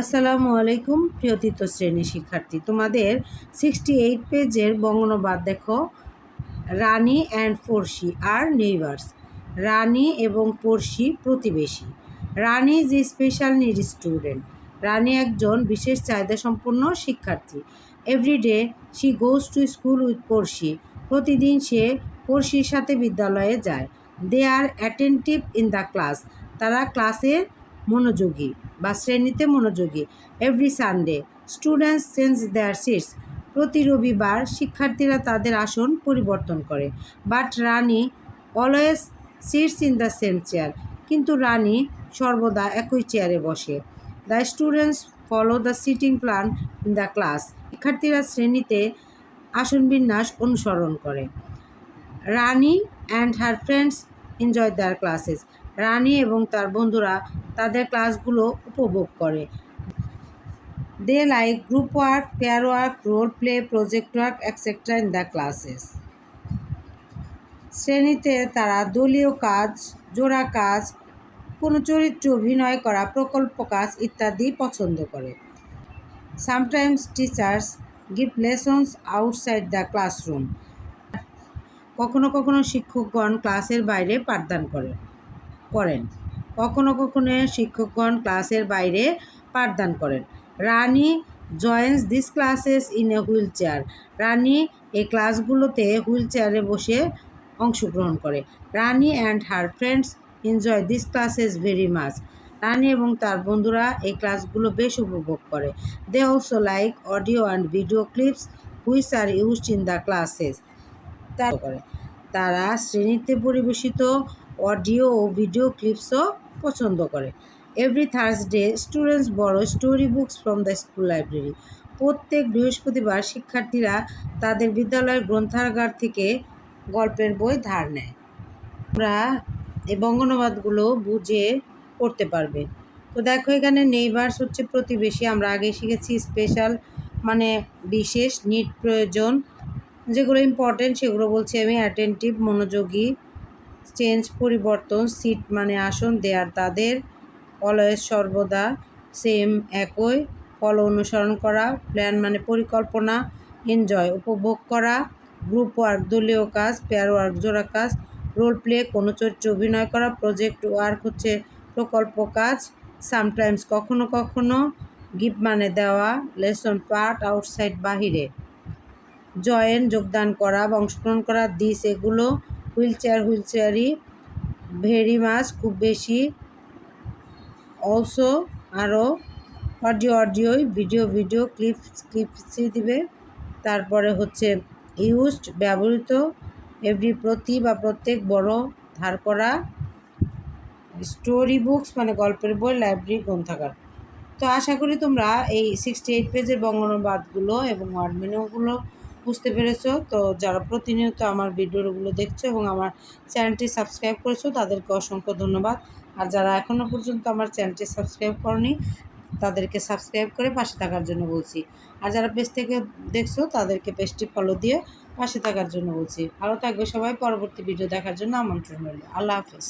আসসালামু আলাইকুম প্রিয় তৃতীয় শ্রেণি শিক্ষার্থী। তোমাদের সিক্সটি এইট পেজের বঙ্গনবাদ দেখো। রানী অ্যান্ড পড়শি আর নেইবার্স রানী এবং পড়শি প্রতিবেশী। Rani is special need student Rani একজন বিশেষ চাহিদা সম্পন্ন শিক্ষার্থী। Everyday she goes to school with Porshi. প্রতিদিন সে পড়শির সাথে বিদ্যালয়ে যায়। They are attentive in the class তারা ক্লাসে মনোযোগী বা শ্রেণীতে মনোযোগী। Every Sunday students change their seats প্রতি রবিবার শিক্ষার্থীরা তাদের আসন পরিবর্তন করে। But Rani always sits in the same chair কিন্তু রানী সর্বদা একই চেয়ারে বসে। The students follow the seating plan in the class শিক্ষার্থীরা শ্রেণীতে আসন বিন্যাস অনুসরণ করে। Rani and her friends enjoy their classes Rani এবং তার বন্ধুরা তাদের ক্লাসগুলো উপভোগ করে। They like group work pair work role play project work etcetera in the classes শ্রেণীতে তারা দলীয় কাজ, জোড়া কাজ, কোনো চরিত্র অভিনয় করা, প্রকল্প কাজ ইত্যাদি পছন্দ করে। Sometimes teachers give lessons outside the classroom কখনো কখনো শিক্ষকগণ ক্লাসের বাইরে পাঠদান করে। করেন। কখনো কখনো শিক্ষকগণ ক্লাসের বাইরে পাঠদান করেন। Rani joins this classes in a wheelchair. Rani এই ক্লাসগুলোতে হুইল চেয়ারে বসে অংশগ্রহণ করে। Rani and her friends enjoy this classes very much. Rani এবং তার বন্ধুরা এই ক্লাসগুলো বেশ উপভোগ করে। They also like audio and video clips which are used in the classes. করে তারা শ্রেণীতে পরিবেশিত অডিও ও ভিডিও ক্লিপসও পছন্দ করে। Every Thursday students borrow story books from the school library. প্রত্যেক বৃহস্পতিবার শিক্ষার্থীরা তাদের বিদ্যালয়ের গ্রন্থাগার থেকে গল্পের বই ধার নেয়। আমরা এই বঙ্গনবাদগুলো বুঝে পড়তে পারবে। তো দেখো, এখানে নেইবার্স হচ্ছে প্রতিবেশী। আমরা আগে শিখেছি স্পেশাল মানে বিশেষ, নিট প্রয়োজন, যেগুলো ইম্পর্টেন্ট সেগুলো বলছি আমি, অ্যাটেন্টিভ, মনোযোগী চেঞ্জ পরিবর্তন সিট মানে আসন দেয়ার। তাদের অলওয়েজ সর্বদা সেম একই ফলো অনুসরণ করা, প্ল্যান মানে পরিকল্পনা, এনজয়, উপভোগ করা, গ্রুপ ওয়ার্ক, দলীয় কাজ, পেয়ার ওয়ার্ক, জোড়া কাজ, রোল প্লে কোনো চরিত্রে অভিনয় করা, প্রজেক্ট ওয়ার্ক হচ্ছে প্রকল্প কাজ, সামটাইমস কখনো কখনো গিফট মানে দেওয়া, লেসন পার্ট আউটসাইড বাহিরে, জয়েন, যোগদান করা, অংশগ্রহণ করা, দিস এগুলো হুইল চেয়ার হুইল চেয়ারই ভেরি মাছ খুব বেশি। অলসো আরও অডিও অডিওই ভিডিও ভিডিও ক্লিপ ক্লিপসই দিবে। তারপরে হচ্ছে ইউজড ব্যবহৃত এভরি প্রতি বা প্রত্যেক বড় ধার করা স্টোরি বুকস মানে গল্পের বই লাইব্রেরি গ্রন্থাগার। তো আশা করি তোমরা এই সিক্সটি এইট পেজের বঙ্গনুবাদগুলো এবং ওয়ার্ড মিনিংগুলো বুঝতে পেরেছ? তো যারা প্রতিনিয়ত আমার ভিডিওগুলো দেখছ এবং আমার চ্যানেলটি সাবস্ক্রাইব করেছ, তাদেরকে অসংখ্য ধন্যবাদ। আর যারা এখনও পর্যন্ত আমার চ্যানেলটি সাবস্ক্রাইব করনি, তাদেরকে সাবস্ক্রাইব করে পাশে থাকার জন্য বলছি। আর যারা পেজ থেকে দেখছ, তাদেরকে পেজটি ফলো দিয়ে পাশে থাকার জন্য বলছি। ভালো থাকবে সবাই, পরবর্তী ভিডিও দেখার জন্য আমন্ত্রণ রইল। আল্লাহ হাফেজ।